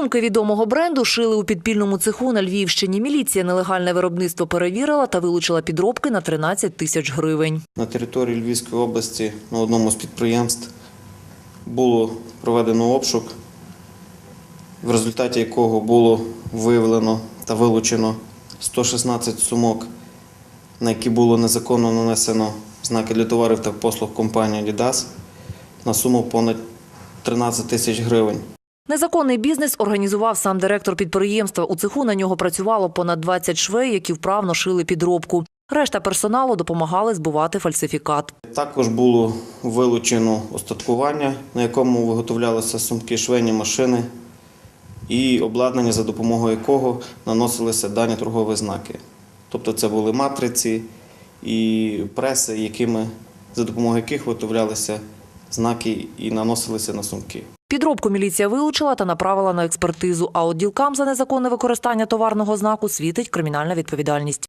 Сумки відомого бренду шили у підпільному цеху на Львівщині. Міліція нелегальне виробництво перевірила та вилучила підробки на 13 тисяч гривень. На території Львівської області на одному з підприємств було проведено обшук, в результаті якого було виявлено та вилучено 116 сумок, на які було незаконно нанесено знаки для товарів та послуг компанії Adidas на суму понад 13 тисяч гривень. Незаконний бізнес організував сам директор підприємства. У цеху на нього працювало понад 20 швей, які вправно шили підробку. Решта персоналу допомагали збувати фальсифікат. Також було вилучено остаткування, на якому виготовлялися сумки швейні машини і обладнання, за допомогою якого наносилися дані торгові знаки. Тобто це були матриці і преси, якими, за допомогою яких виготовлялися знаки і наносилися на сумки. Підробку міліція вилучила та направила на експертизу. А от ділкам за незаконне використання товарного знаку світить кримінальна відповідальність.